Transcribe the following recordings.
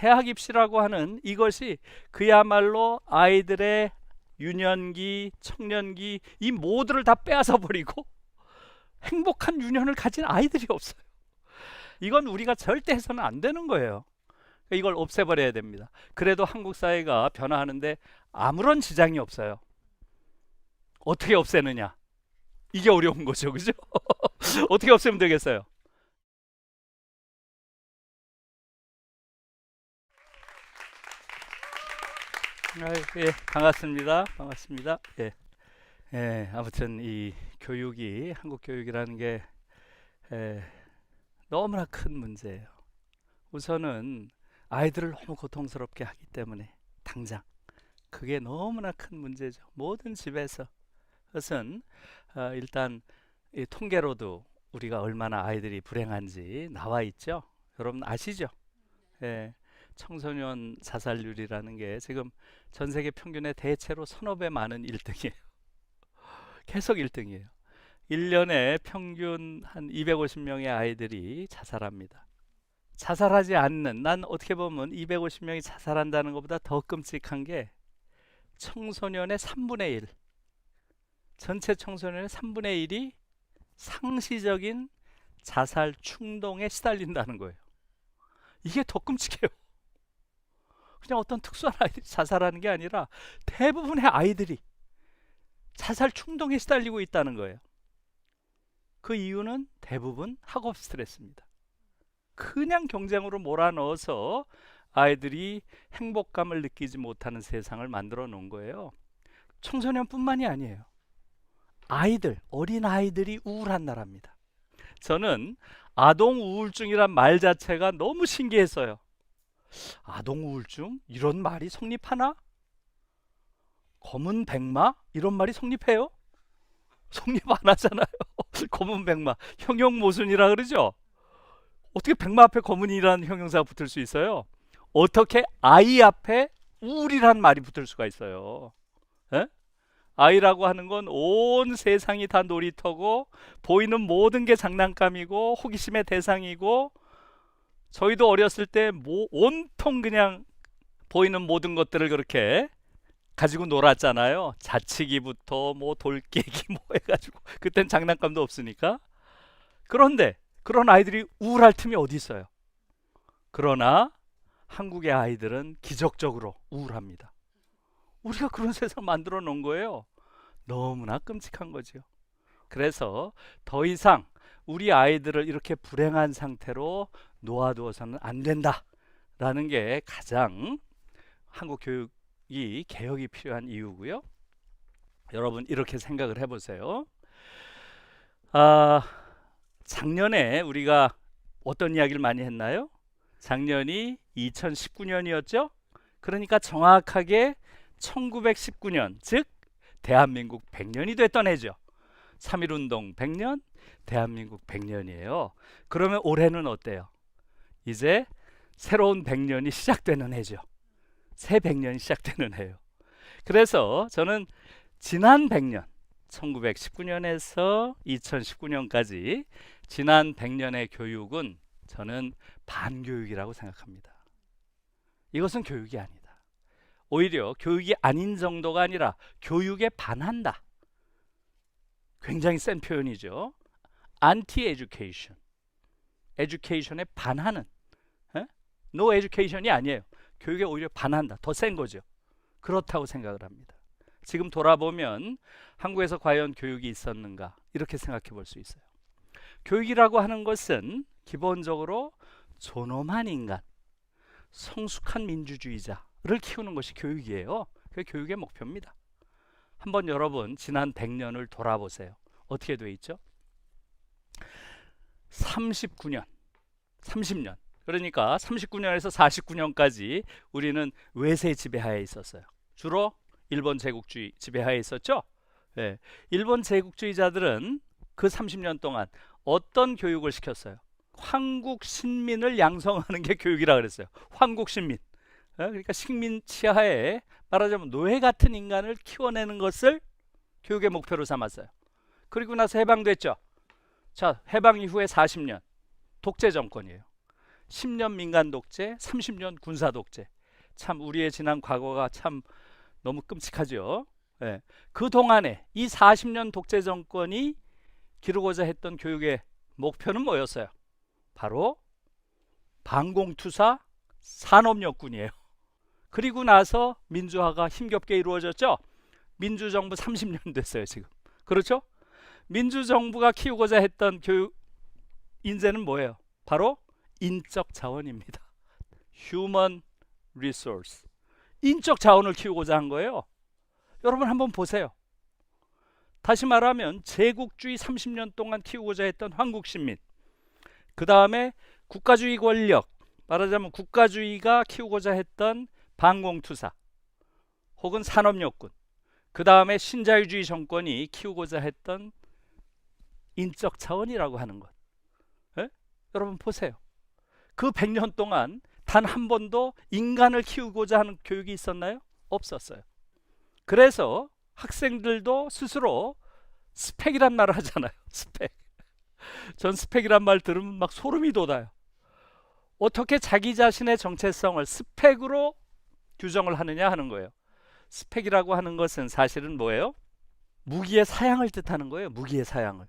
대학 입시라고 하는 이것이 그야말로 아이들의 유년기, 청년기 이 모두를 다 빼앗아 버리고 행복한 유년을 가진 아이들이 없어요. 이건 우리가 절대 해서는 안 되는 거예요. 이걸 없애버려야 됩니다. 그래도 한국 사회가 변화하는데 아무런 지장이 없어요. 어떻게 없애느냐? 이게 어려운 거죠, 그죠? 어떻게 없애면 되겠어요? 예, 반갑습니다. 반갑습니다. 예. 예, 아무튼 이 교육이 한국 교육이라는 게 예, 너무나 큰 문제예요. 우선은 아이들을 너무 고통스럽게 하기 때문에 당장 그게 너무나 큰 문제죠. 모든 집에서 그것은 어, 일단 이 통계로도 우리가 얼마나 아이들이 불행한지 나와 있죠. 여러분 아시죠? 예. 청소년 자살률이라는 게 지금 전 세계 평균의 대체로 서너 배 많은 1등이에요. 계속 1등이에요. 1년에 평균 한 250명의 아이들이 자살합니다. 자살하지 않는 난 어떻게 보면 250명이 자살한다는 것보다 더 끔찍한 게 청소년의 3분의 1 전체 청소년의 3분의 1이 상시적인 자살 충동에 시달린다는 거예요. 이게 더 끔찍해요. 그냥 어떤 특수한 아이들이 자살하는 게 아니라 대부분의 아이들이 자살 충동에 시달리고 있다는 거예요. 그 이유는 대부분 학업 스트레스입니다. 그냥 경쟁으로 몰아넣어서 아이들이 행복감을 느끼지 못하는 세상을 만들어 놓은 거예요. 청소년뿐만이 아니에요. 아이들, 어린 아이들이 우울한 나라입니다. 저는 아동 우울증이란 말 자체가 너무 신기했어요. 아동 우울증 이런 말이 성립하나? 검은 백마 이런 말이 성립해요? 성립 안 하잖아요. 검은 백마 형용 모순이라 그러죠. 어떻게 백마 앞에 검은이라는 형용사가 붙을 수 있어요? 어떻게 아이 앞에 우울이란 말이 붙을 수가 있어요? 에? 아이라고 하는 건 온 세상이 다 놀이터고 보이는 모든 게 장난감이고 호기심의 대상이고 저희도 어렸을 때 뭐 온통 그냥 보이는 모든 것들을 그렇게 가지고 놀았잖아요. 자치기부터 뭐 돌깨기 뭐 해가지고 그땐 장난감도 없으니까. 그런데 그런 아이들이 우울할 틈이 어디 있어요? 그러나 한국의 아이들은 기적적으로 우울합니다. 우리가 그런 세상 만들어 놓은 거예요. 너무나 끔찍한 거죠. 그래서 더 이상 우리 아이들을 이렇게 불행한 상태로 놓아두어서는 안 된다라는 게 가장 한국 교육이 개혁이 필요한 이유고요. 여러분 이렇게 생각을 해보세요. 아, 작년에 우리가 어떤 이야기를 많이 했나요? 작년이 2019년이었죠. 그러니까 정확하게 1919년, 즉 대한민국 100년이 됐던 해죠. 3.1운동 100년, 대한민국 100년이에요. 그러면 올해는 어때요? 이제 새로운 100년이 시작되는 해죠. 새 100년이 시작되는 해요. 그래서 저는 지난 100년, 1919년에서 2019년까지 지난 100년의 교육은 저는 반교육이라고 생각합니다. 이것은 교육이 아니다. 오히려 교육이 아닌 정도가 아니라 교육에 반한다. 굉장히 센 표현이죠. 안티 에듀케이션. 에듀케이션에 반하는. 에? 노 에듀케이션이 아니에요. 교육에 오히려 반한다. 더 센 거죠. 그렇다고 생각을 합니다. 지금 돌아보면 한국에서 과연 교육이 있었는가 이렇게 생각해 볼 수 있어요. 교육이라고 하는 것은 기본적으로 존엄한 인간, 성숙한 민주주의자를 키우는 것이 교육이에요. 그게 교육의 목표입니다. 한번 여러분 지난 100년을 돌아보세요. 어떻게 돼 있죠? 39년, 30년. 그러니까 39년에서 49년까지 우리는 외세 지배하에 있었어요. 주로 일본 제국주의 지배하에 있었죠. 예, 일본 제국주의자들은 그 30년 동안 어떤 교육을 시켰어요? 황국 신민을 양성하는 게 교육이라 그랬어요. 황국 신민. 예, 그러니까 식민 치하에 말하자면 노예 같은 인간을 키워내는 것을 교육의 목표로 삼았어요. 그리고 나서 해방됐죠. 자, 해방 이후에 40년 독재 정권이에요. 10년 민간 독재, 30년 군사 독재. 참 우리의 지난 과거가 참 너무 끔찍하죠. 예. 그 동안에 이 40년 독재 정권이 기르고자 했던 교육의 목표는 뭐였어요? 바로 반공투사 산업역군이에요. 그리고 나서 민주화가 힘겹게 이루어졌죠. 민주정부 30년 됐어요 지금. 그렇죠? 민주정부가 키우고자 했던 교육 인재는 뭐예요? 바로 인적 자원입니다. Human resource. 인적 자원을 키우고자 한 거예요. 여러분 한번 보세요. 다시 말하면 제국주의 30년 동안 키우고자 했던 한국 시민. 그 다음에 국가주의 권력, 말하자면 국가주의가 키우고자 했던 반공투사, 혹은 산업역군. 그 다음에 신자유주의 정권이 키우고자 했던 인적 자원이라고 하는 것. 예? 여러분 보세요. 그 100년 동안 단 한 번도 인간을 키우고자 하는 교육이 있었나요? 없었어요. 그래서 학생들도 스스로 스펙이란 말을 하잖아요. 스펙. 전 스펙이란 말 들으면 막 소름이 돋아요. 어떻게 자기 자신의 정체성을 스펙으로 규정을 하느냐 하는 거예요. 스펙이라고 하는 것은 사실은 뭐예요? 무기의 사양을 뜻하는 거예요. 무기의 사양을.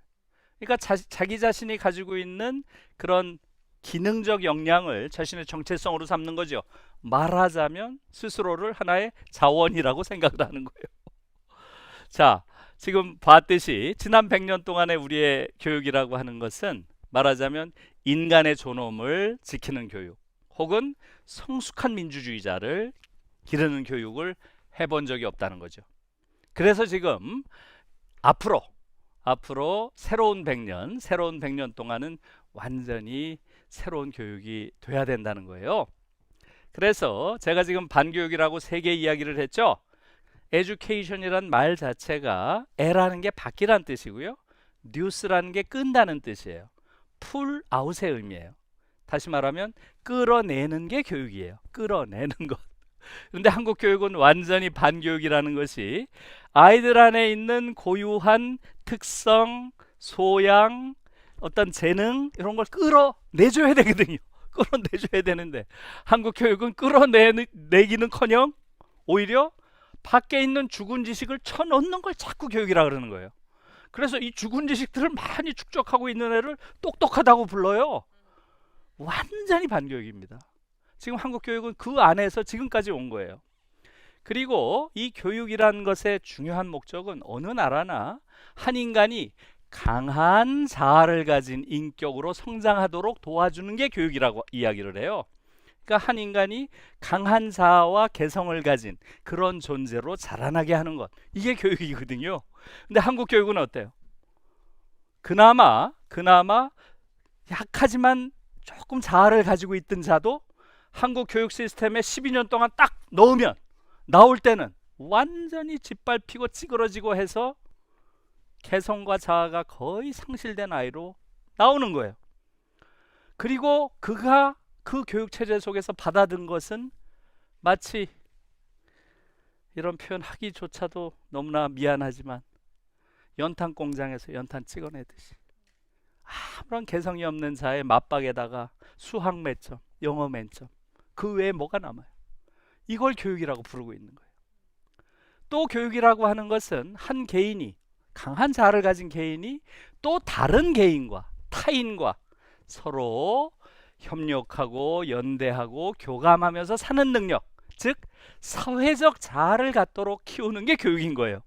그러니까 자, 자기 자신이 가지고 있는 그런 기능적 역량을 자신의 정체성으로 삼는 거죠. 말하자면 스스로를 하나의 자원이라고 생각을 하는 거예요. 자, 지금 봤듯이 지난 100년 동안의 우리의 교육이라고 하는 것은 말하자면 인간의 존엄을 지키는 교육 혹은 성숙한 민주주의자를 기르는 교육을 해본 적이 없다는 거죠. 그래서 지금 앞으로 앞으로 새로운 100년, 새로운 100년 동안은 완전히 새로운 교육이 돼야 된다는 거예요. 그래서 제가 지금 반교육이라고 세 개 이야기를 했죠. education이란 말 자체가 에라는 게 바뀌란 뜻이고요. news라는 게 끈다는 뜻이에요. pull out의 의미예요. 다시 말하면 끌어내는 게 교육이에요. 끌어내는 것. 그런데 한국 교육은 완전히 반교육이라는 것이 아이들 안에 있는 고유한 특성, 소양, 어떤 재능 이런 걸 끌어내줘야 되거든요. 끌어내줘야 되는데 한국 교육은 끌어내기는커녕 오히려 밖에 있는 죽은 지식을 쳐넣는 걸 자꾸 교육이라 그러는 거예요. 그래서 이 죽은 지식들을 많이 축적하고 있는 애를 똑똑하다고 불러요. 완전히 반교육입니다. 지금 한국 교육은 그 안에서 지금까지 온 거예요. 그리고 이 교육이라는 것의 중요한 목적은 어느 나라나 한 인간이 강한 자아를 가진 인격으로 성장하도록 도와주는 게 교육이라고 이야기를 해요. 그러니까 한 인간이 강한 자아와 개성을 가진 그런 존재로 자라나게 하는 것. 이게 교육이거든요. 근데 한국 교육은 어때요? 그나마 그나마 약하지만 조금 자아를 가지고 있던 자도 한국 교육 시스템에 12년 동안 딱 넣으면 나올 때는 완전히 짓밟히고 찌그러지고 해서 개성과 자아가 거의 상실된 아이로 나오는 거예요. 그리고 그가 그 교육 체제 속에서 받아든 것은 마치 이런 표현 하기조차도 너무나 미안하지만 연탄 공장에서 연탄 찍어내듯이 아무런 개성이 없는 자의 맞박에다가 수학 매점, 영어 맨점 그 외에 뭐가 남아요? 이걸 교육이라고 부르고 있는 거예요. 또 교육이라고 하는 것은 한 개인이 강한 자아를 가진 개인이 또 다른 개인과 타인과 서로 협력하고 연대하고 교감하면서 사는 능력, 즉 사회적 자아를 갖도록 키우는 게 교육인 거예요.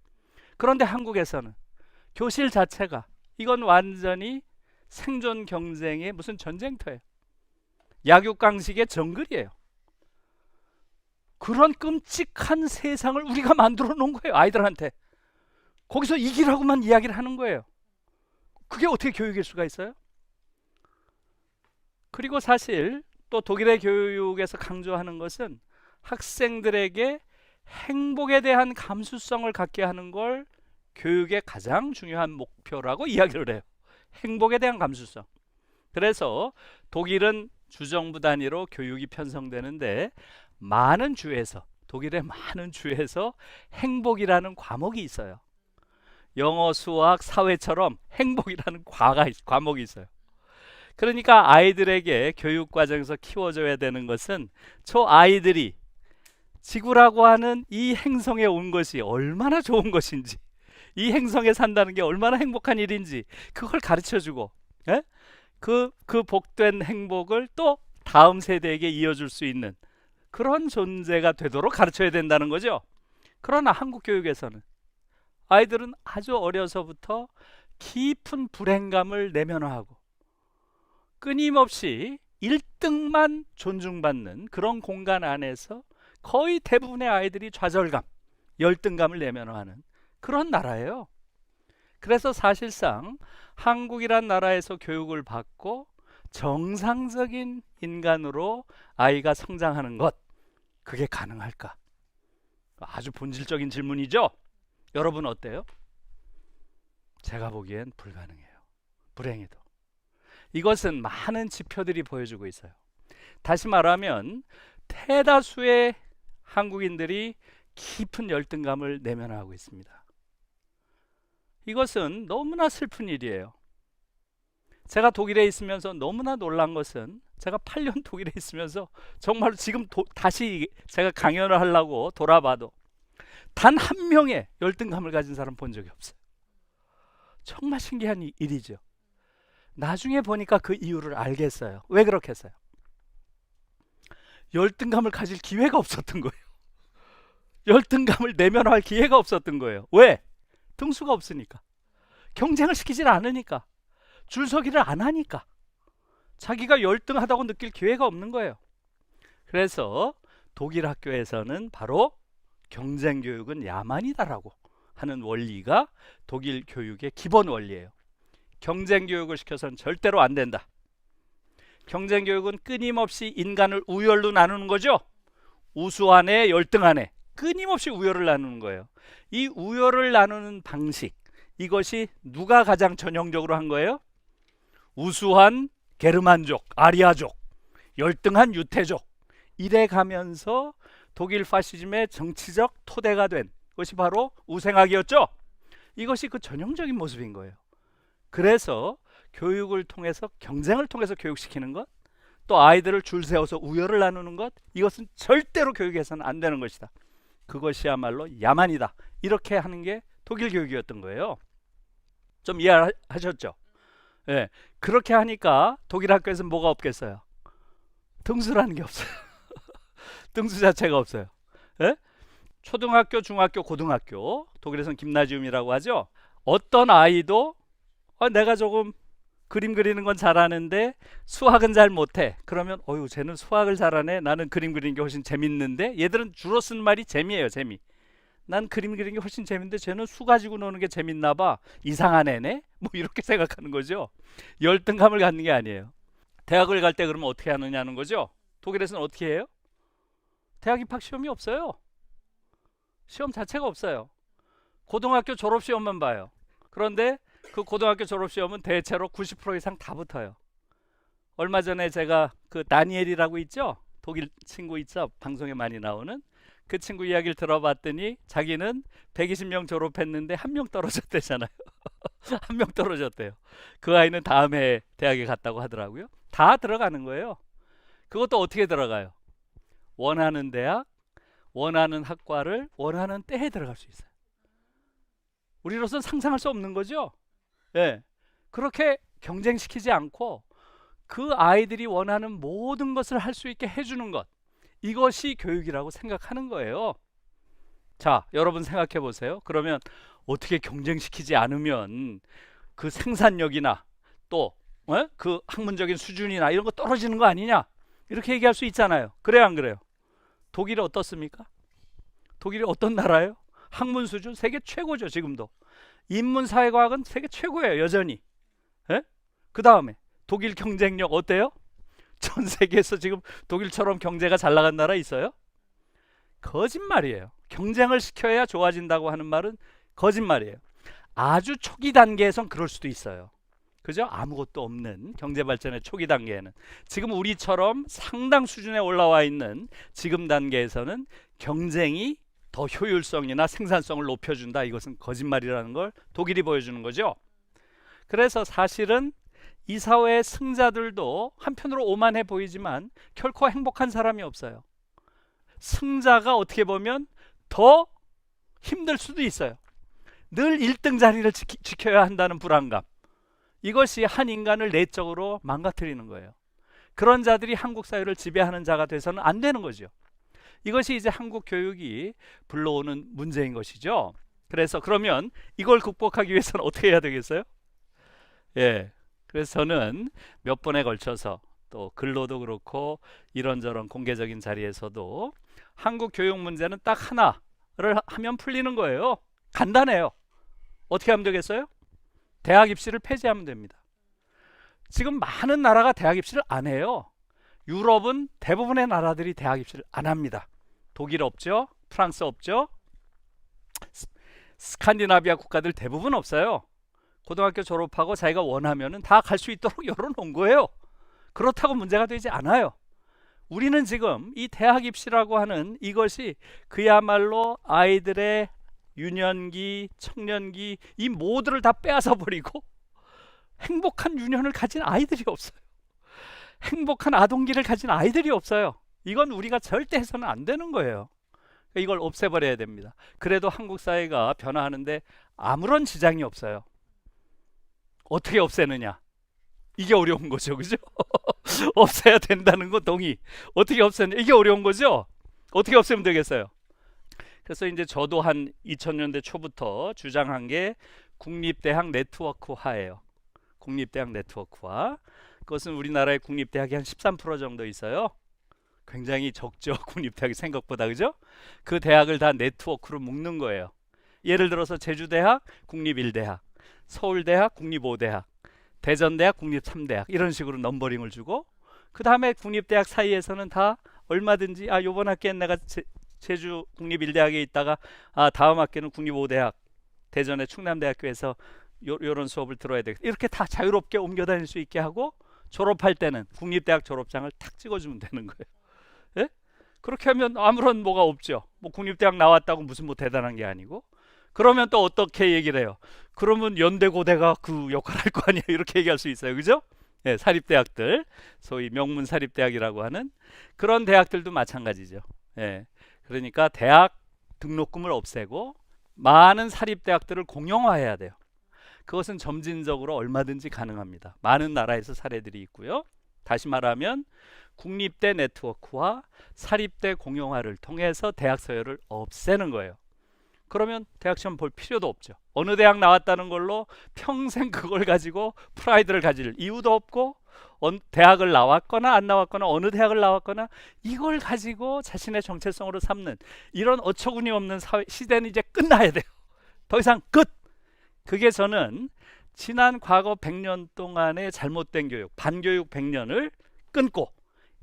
그런데 한국에서는 교실 자체가 이건 완전히 생존 경쟁의 무슨 전쟁터예요. 약육강식의 정글이에요. 그런 끔찍한 세상을 우리가 만들어 놓은 거예요. 아이들한테. 거기서 이기라고만 이야기를 하는 거예요. 그게 어떻게 교육일 수가 있어요? 그리고 사실 또 독일의 교육에서 강조하는 것은 학생들에게 행복에 대한 감수성을 갖게 하는 걸 교육의 가장 중요한 목표라고 이야기를 해요. 행복에 대한 감수성. 그래서 독일은 주정부 단위로 교육이 편성되는데 많은 주에서 독일의 많은 주에서 행복이라는 과목이 있어요. 영어, 수학, 사회처럼 행복이라는 과가 과목이 있어요. 그러니까 아이들에게 교육 과정에서 키워줘야 되는 것은 저 아이들이 지구라고 하는 이 행성에 온 것이 얼마나 좋은 것인지, 이 행성에 산다는 게 얼마나 행복한 일인지 그걸 가르쳐 주고, 예? 그, 그 복된 행복을 또 다음 세대에게 이어줄 수 있는 그런 존재가 되도록 가르쳐야 된다는 거죠. 그러나 한국 교육에서는 아이들은 아주 어려서부터 깊은 불행감을 내면화하고 끊임없이 1등만 존중받는 그런 공간 안에서 거의 대부분의 아이들이 좌절감, 열등감을 내면화하는 그런 나라예요. 그래서 사실상 한국이란 나라에서 교육을 받고 정상적인 인간으로 아이가 성장하는 것 그게 가능할까? 아주 본질적인 질문이죠. 여러분 어때요? 제가 보기엔 불가능해요. 불행해도. 이것은 많은 지표들이 보여주고 있어요. 다시 말하면 대다수의 한국인들이 깊은 열등감을 내면하고 있습니다. 이것은 너무나 슬픈 일이에요. 제가 독일에 있으면서 너무나 놀란 것은 제가 8년 독일에 있으면서 정말 지금 도, 다시 제가 강연을 하려고 돌아봐도 단 한 명의 열등감을 가진 사람 본 적이 없어요. 정말 신기한 이- 일이죠. 나중에 보니까 그 이유를 알겠어요. 왜 그렇게 했어요? 열등감을 가질 기회가 없었던 거예요. 열등감을 내면화할 기회가 없었던 거예요. 왜? 등수가 없으니까. 경쟁을 시키질 않으니까. 줄 서기를 안 하니까. 자기가 열등하다고 느낄 기회가 없는 거예요. 그래서 독일 학교에서는 바로 경쟁 교육은 야만이다라고 하는 원리가 독일 교육의 기본 원리예요. 경쟁 교육을 시켜서는 절대로 안 된다. 경쟁 교육은 끊임없이 인간을 우열로 나누는 거죠. 우수하네, 열등하네. 끊임없이 우열을 나누는 거예요. 이 우열을 나누는 방식 이것이 누가 가장 전형적으로 한 거예요? 우수한 게르만족, 아리아족, 열등한 유태족 이래 가면서 독일 파시즘의 정치적 토대가 된 것이 바로 우생학이었죠. 이것이 그 전형적인 모습인 거예요. 그래서 교육을 통해서 경쟁을 통해서 교육시키는 것, 또 아이들을 줄 세워서 우열을 나누는 것, 이것은 절대로 교육에서는 안 되는 것이다. 그것이야말로 야만이다. 이렇게 하는 게 독일 교육이었던 거예요. 좀 이해하셨죠? 예. 그렇게 하니까 독일 학교에서는 뭐가 없겠어요? 등수라는 게 없어요. 등수 자체가 없어요. 예? 초등학교, 중학교, 고등학교, 독일에서는 김나지움이라고 하죠. 어떤 아이도 어, 내가 조금 그림 그리는 건 잘하는데 수학은 잘 못해. 그러면 어유 쟤는 수학을 잘하네. 나는 그림 그리는 게 훨씬 재밌는데 얘들은 주로 쓰는 말이 재미예요, 재미. 난 그림 그리는 게 훨씬 재밌는데 쟤는 수 가지고 노는 게 재밌나 봐. 이상한 애네. 뭐 이렇게 생각하는 거죠. 열등감을 갖는 게 아니에요. 대학을 갈 때 그러면 어떻게 하느냐는 거죠. 독일에서는 어떻게 해요? 대학 입학 시험이 없어요. 시험 자체가 없어요. 고등학교 졸업 시험만 봐요. 그런데 그 고등학교 졸업 시험은 대체로 90% 이상 다 붙어요. 얼마 전에 제가 그 다니엘이라고 있죠? 독일 친구 있죠? 방송에 많이 나오는 그 친구 이야기를 들어봤더니 자기는 120명 졸업했는데 한 명 떨어졌대잖아요. 한 명 떨어졌대요. 그 아이는 다음 해 대학에 갔다고 하더라고요. 다 들어가는 거예요. 그것도 어떻게 들어가요? 원하는 대학, 원하는 학과를 원하는 때에 들어갈 수 있어요. 우리로서는 상상할 수 없는 거죠. 예. 그렇게 경쟁시키지 않고 그 아이들이 원하는 모든 것을 할 수 있게 해주는 것. 이것이 교육이라고 생각하는 거예요. 자, 여러분 생각해 보세요. 그러면 어떻게 경쟁시키지 않으면 그 생산력이나 또 어? 그 학문적인 수준이나 이런 거 떨어지는 거 아니냐? 이렇게 얘기할 수 있잖아요. 그래요, 안 그래요? 독일이 어떻습니까? 독일이 어떤 나라예요? 학문 수준 세계 최고죠, 지금도. 인문 사회과학은 세계 최고예요, 여전히. 예? 그 다음에 독일 경쟁력 어때요? 전 세계에서 지금 독일처럼 경제가 잘 나간 나라 있어요? 거짓말이에요. 경쟁을 시켜야 좋아진다고 하는 말은 거짓말이에요. 아주 초기 단계에선 그럴 수도 있어요. 그죠? 아무것도 없는 경제 발전의 초기 단계에는 지금 우리처럼 상당 수준에 올라와 있는 지금 단계에서는 경쟁이 더 효율성이나 생산성을 높여준다. 이것은 거짓말이라는 걸 독일이 보여주는 거죠. 그래서 사실은 이 사회의 승자들도 한편으로 오만해 보이지만 결코 행복한 사람이 없어요. 승자가 어떻게 보면 더 힘들 수도 있어요. 늘 1등 자리를 지키, 지켜야 한다는 불안감. 이것이 한 인간을 내적으로 망가뜨리는 거예요. 그런 자들이 한국 사회를 지배하는 자가 돼서는 안 되는 거죠. 이것이 이제 한국 교육이 불러오는 문제인 것이죠. 그래서 그러면 이걸 극복하기 위해서는 어떻게 해야 되겠어요? 예. 그래서 저는 몇 번에 걸쳐서 또 글로도 그렇고 이런저런 공개적인 자리에서도 한국 교육 문제는 딱 하나를 하면 풀리는 거예요. 간단해요. 어떻게 하면 되겠어요? 대학 입시를 폐지하면 됩니다. 지금 많은 나라가 대학 입시를 안 해요. 유럽은 대부분의 나라들이 대학 입시를 안 합니다. 독일 없죠? 프랑스 없죠? 스- 스칸디나비아 국가들 대부분 없어요. 고등학교 졸업하고 자기가 원하면은 다 갈 수 있도록 열어놓은 거예요. 그렇다고 문제가 되지 않아요. 우리는 지금 이 대학 입시라고 하는 이것이 그야말로 아이들의 유년기, 청년기 이 모두를 다 빼앗아 버리고 행복한 유년을 가진 아이들이 없어요. 행복한 아동기를 가진 아이들이 없어요. 이건 우리가 절대 해서는 안 되는 거예요. 이걸 없애버려야 됩니다. 그래도 한국 사회가 변화하는데 아무런 지장이 없어요. 어떻게 없애느냐? 이게 어려운 거죠, 그죠? 없애야 된다는 거 동의. 어떻게 없애냐? 이게 어려운 거죠? 어떻게 없애면 되겠어요? 그래서 이제 저도 한 2000년대 초부터 주장한 게 국립대학 네트워크화예요. 국립대학 네트워크화. 그것은 우리나라의 국립대학이 한 13% 정도 있어요. 굉장히 적죠. 국립대학이 생각보다 그죠? 그 대학을 다 네트워크로 묶는 거예요. 예를 들어서 제주대학, 국립1대학, 서울대학, 국립5대학, 대전대학, 국립3대학 이런 식으로 넘버링을 주고 그 다음에 국립대학 사이에서는 다 얼마든지 아 요번 학기엔 내가 제, 제주 국립1대학에 있다가 아 다음 학기는 국립5대학 대전의 충남대학교에서 요, 요런 수업을 들어야 돼 이렇게 다 자유롭게 옮겨 다닐 수 있게 하고 졸업할 때는 국립대학 졸업장을 탁 찍어주면 되는 거예요. 예? 그렇게 하면 아무런 뭐가 없죠. 뭐 국립대학 나왔다고 무슨 뭐 대단한 게 아니고. 그러면 또 어떻게 얘기를 해요? 그러면 연대고대가 그 역할을 할 거 아니야 이렇게 얘기할 수 있어요, 그죠? 예, 사립대학들, 소위 명문 사립대학이라고 하는 그런 대학들도 마찬가지죠. 예, 그러니까 대학 등록금을 없애고 많은 사립대학들을 공영화해야 돼요. 그것은 점진적으로 얼마든지 가능합니다. 많은 나라에서 사례들이 있고요. 다시 말하면 국립대 네트워크와 사립대 공용화를 통해서 대학 서열을 없애는 거예요. 그러면 대학 시험 볼 필요도 없죠. 어느 대학 나왔다는 걸로 평생 그걸 가지고 프라이드를 가질 이유도 없고 언- 대학을 나왔거나 안 나왔거나 어느 대학을 나왔거나 이걸 가지고 자신의 정체성으로 삼는 이런 어처구니 없는 사회, 시대는 이제 끝나야 돼요. 더 이상 끝. 그게 저는 지난 과거 100년 동안의 잘못된 교육, 반교육 100년을 끊고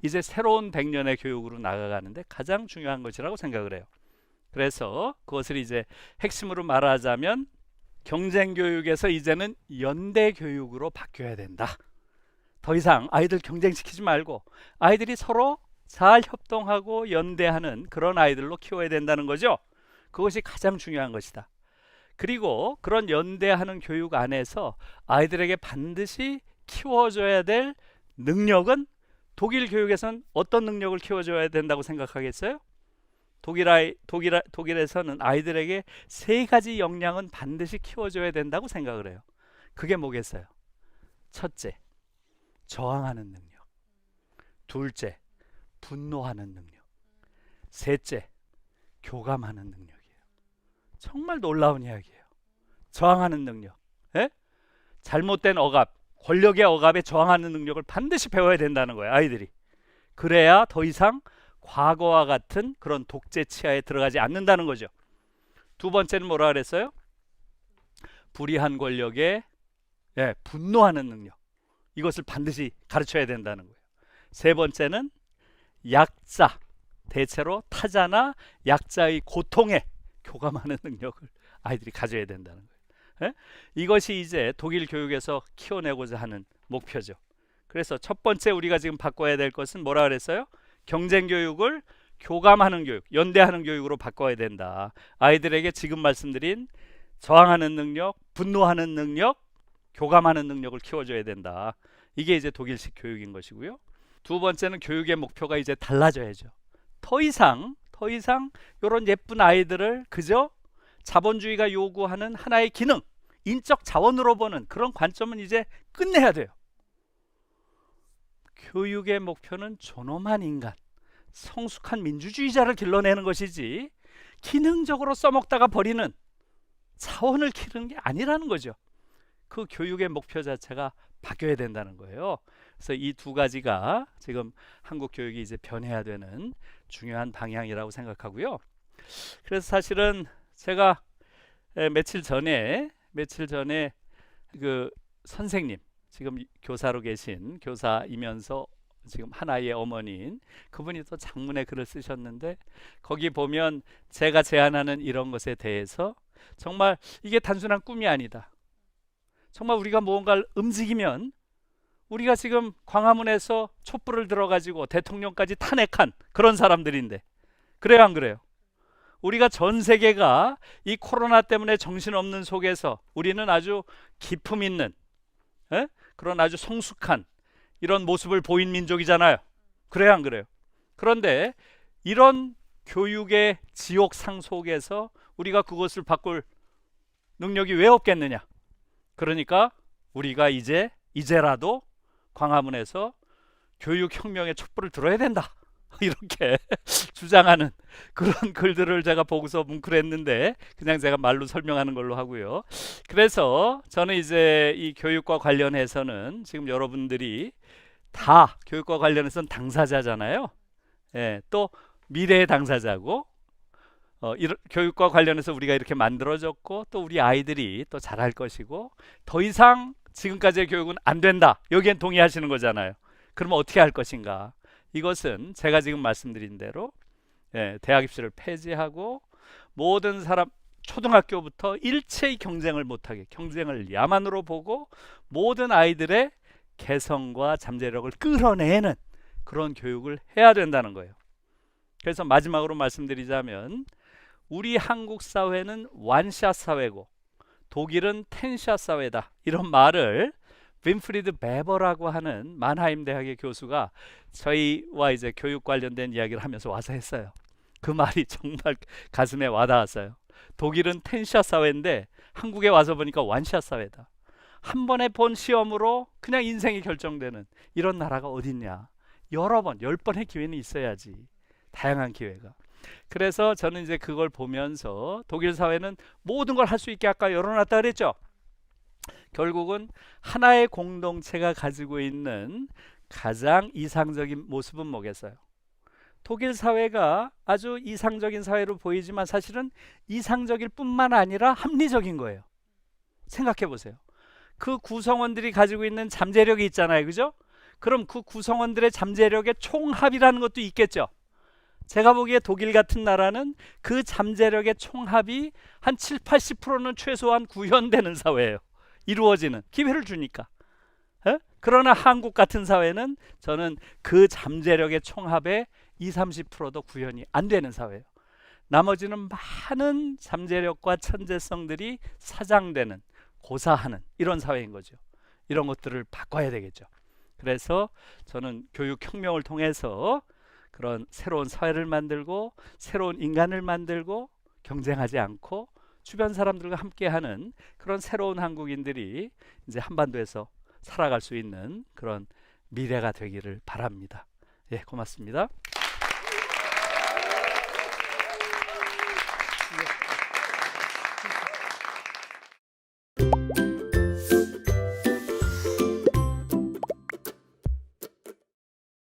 이제 새로운 100년의 교육으로 나아가는데 가장 중요한 것이라고 생각을 해요. 그래서 그것을 이제 핵심으로 말하자면 경쟁 교육에서 이제는 연대 교육으로 바뀌어야 된다. 더 이상 아이들 경쟁시키지 말고 아이들이 서로 잘 협동하고 연대하는 그런 아이들로 키워야 된다는 거죠. 그것이 가장 중요한 것이다. 그리고 그런 연대하는 교육 안에서 아이들에게 반드시 키워줘야 될 능력은 독일 교육에서는 어떤 능력을 키워줘야 된다고 생각하겠어요? 독일 아이 독일 아- 독일에서는 아이들에게 세 가지 역량은 반드시 키워줘야 된다고 생각을 해요. 그게 뭐겠어요? 첫째, 저항하는 능력. 둘째, 분노하는 능력. 셋째, 교감하는 능력이에요. 정말 놀라운 이야기예요. 저항하는 능력. 예? 잘못된 억압, 권력의 억압에 저항하는 능력을 반드시 배워야 된다는 거예요. 아이들이. 그래야 더 이상 과거와 같은 그런 독재 치하에 들어가지 않는다는 거죠. 두 번째는 뭐라 그랬어요? 불의한 권력에 예, 분노하는 능력. 이것을 반드시 가르쳐야 된다는 거예요. 세 번째는 약자, 대체로 타자나 약자의 고통에 교감하는 능력을 아이들이 가져야 된다는 거예요. 예? 이것이 이제 독일 교육에서 키워내고자 하는 목표죠. 그래서 첫 번째 우리가 지금 바꿔야 될 것은 뭐라 그랬어요? 경쟁 교육을 교감하는 교육, 연대하는 교육으로 바꿔야 된다. 아이들에게 지금 말씀드린 저항하는 능력, 분노하는 능력, 교감하는 능력을 키워줘야 된다. 이게 이제 독일식 교육인 것이고요. 두 번째는 교육의 목표가 이제 달라져야죠. 더 이상 더 이상 이런 예쁜 아이들을 그저 자본주의가 요구하는 하나의 기능, 인적 자원으로 보는 그런 관점은 이제 끝내야 돼요. 교육의 목표는 존엄한 인간, 성숙한 민주주의자를 길러내는 것이지 기능적으로 써먹다가 버리는 자원을 기르는 게 아니라는 거죠. 그 교육의 목표 자체가 바뀌어야 된다는 거예요. 그래서 이 두 가지가 지금 한국 교육이 이제 변해야 되는 중요한 방향이라고 생각하고요. 그래서 사실은 제가 에, 며칠 전에 며칠 전에 그 선생님 지금 이- 교사로 계신 교사이면서 지금 하나의 어머니인 그분이 또 장문의 글을 쓰셨는데 거기 보면 제가 제안하는 이런 것에 대해서 정말 이게 단순한 꿈이 아니다. 정말 우리가 무언가를 움직이면 우리가 지금 광화문에서 촛불을 들어가지고 대통령까지 탄핵한 그런 사람들인데 그래요 안 그래요? 우리가 전 세계가 이 코로나 때문에 정신없는 속에서 우리는 아주 기품 있는 에? 그런 아주 성숙한 이런 모습을 보인 민족이잖아요. 그래요 안 그래요? 그런데 이런 교육의 지옥상 속에서 우리가 그것을 바꿀 능력이 왜 없겠느냐? 그러니까 우리가 이제 이제라도 광화문에서 교육 혁명의 촛불을 들어야 된다. 이렇게 주장하는 그런 글들을 제가 보고서 뭉클했는데 그냥 제가 말로 설명하는 걸로 하고요. 그래서 저는 이제 이 교육과 관련해서는 지금 여러분들이 다 교육과 관련해서는 당사자잖아요. 예, 또 미래의 당사자고 어, 이런 교육과 관련해서 우리가 이렇게 만들어졌고 또 우리 아이들이 또 잘할 것이고 더 이상 지금까지의 교육은 안 된다. 여기엔 동의하시는 거잖아요. 그러면 어떻게 할 것인가? 이것은 제가 지금 말씀드린 대로 예, 대학 입시를 폐지하고 모든 사람 초등학교부터 일체의 경쟁을 못하게 경쟁을 야만으로 보고 모든 아이들의 개성과 잠재력을 끌어내는 그런 교육을 해야 된다는 거예요. 그래서 마지막으로 말씀드리자면 우리 한국 사회는 완샷 사회고 독일은 텐샷 사회다. 이런 말을 윈프리드 베버라고 하는 만하임 대학의 교수가 저희와 이제 교육 관련된 이야기를 하면서 와서 했어요. 그 말이 정말 가슴에 와닿았어요. 독일은 텐샷 사회인데 한국에 와서 보니까 완샷 사회다. 한 번에 본 시험으로 그냥 인생이 결정되는 이런 나라가 어딨냐. 여러 번, 열 번의 기회는 있어야지. 다양한 기회가. 그래서 저는 이제 그걸 보면서 독일 사회는 모든 걸 할 수 있게 아까 열어놨다 그랬죠. 결국은 하나의 공동체가 가지고 있는 가장 이상적인 모습은 뭐겠어요? 독일 사회가 아주 이상적인 사회로 보이지만 사실은 이상적일 뿐만 아니라 합리적인 거예요. 생각해 보세요. 그 구성원들이 가지고 있는 잠재력이 있잖아요. 그죠? 그럼 그 구성원들의 잠재력의 총합이라는 것도 있겠죠. 제가 보기에 독일 같은 나라는 그 잠재력의 총합이 한 7, 80%는 최소한 구현되는 사회예요. 이루어지는 기회를 주니까. 에? 그러나 한국 같은 사회는 저는 그 잠재력의 총합의 2, 30%도 구현이 안 되는 사회예요. 나머지는 많은 잠재력과 천재성들이 사장되는 고사하는 이런 사회인 거죠. 이런 것들을 바꿔야 되겠죠. 그래서 저는 교육 혁명을 통해서 그런 새로운 사회를 만들고 새로운 인간을 만들고 경쟁하지 않고 주변 사람들과 함께하는 그런 새로운 한국인들이 이제 한반도에서 살아갈 수 있는 그런 미래가 되기를 바랍니다. 예, 고맙습니다.